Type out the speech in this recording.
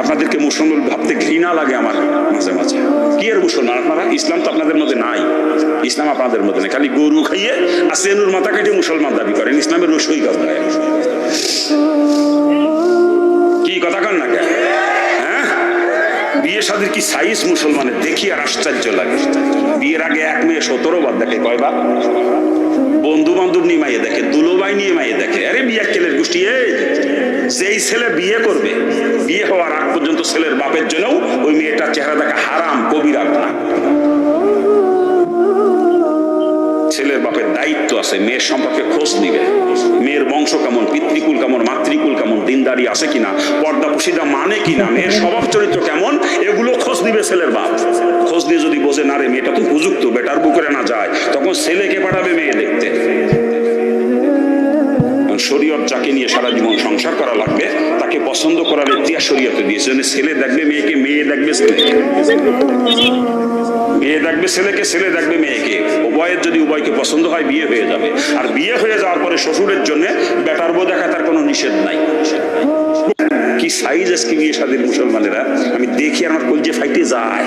আপনাদেরকে মুসলমান ভাবতে ঘৃণা লাগে আমার মাঝে মাঝে। কি আর মুসলমান? আপনারা ইসলাম তো আপনাদের মধ্যে নাই। ইসলাম আপনাদের মধ্যে নেই। খালি গরু খাইয়ে আর সেনুর মাথা কেটে মুসলমান দাবি করেন। ইসলামের রসই কথা কি কথা কন না হ্যাঁ? বিয়ে শাদীর কি সাইজ মুসলমানের? দেখি আর আশ্চর্য লাগে। বিয়ের আগে এক মেয়ে সতেরো বার দেখে কয়বার বন্ধু বান্ধব নিয়ে মাইয়ে দেখে, দুলোবাই নিয়ে মাইয়ে দেখে। আরে বিয়ে কেলের গোষ্ঠী, এই যেই ছেলে বিয়ে করবে বিয়ে হওয়ার আগ পর্যন্ত ছেলের বাপের জন্যও ওই মেয়েটার চেহারা দেখা হারাম, কবিরা গুনাহ। ছেলের বাপের দায়িত্ব আছে, মেয়ের সম্পর্কে খোঁজ নিবে। মেয়ের বংশ কেমন, পিতৃকুল কেমন, মাতৃকুল কেমন, দিনদারি আছে কিনা, পর্দা পুশিদা মানে কিনা, মেয়ের স্বভাব চরিত্র কেমন, এগুলো খোঁজ নিবে ছেলের বাপ। খোঁজ দিয়ে যদি বোঝে, না রে, মেয়েটা তো উপযুক্ত, বেটার বুকরে না যায়। তখন ছেলেকে পাঠাবে মেয়ে দেখতে। শরীয়ত যাকে নিয়ে সারা জীবন সংসার করা লাগবে, তাকে পছন্দ করার ইতিহাস শরীয়তে দিয়েছে। মানে ছেলে দেখবে, মেয়েকে মেয়ে দেখবে ছেলেকে মেয়ে দেখবে ছেলেকে, ছেলে দেখবে মেয়েকে। উভয়ের যদি উভয়কে পছন্দ হয়, বিয়ে হয়ে যাবে। আর বিয়ে হয়ে যাওয়ার পরে শ্বশুরের জন্য বেটার বউ দেখা তার কোনো নিষেধ নাই। কি সাইজ আজকে বিয়ে স্বাধীন মুসলমানেরা? আমি দেখি আমার কলজে ফাইটে যায়।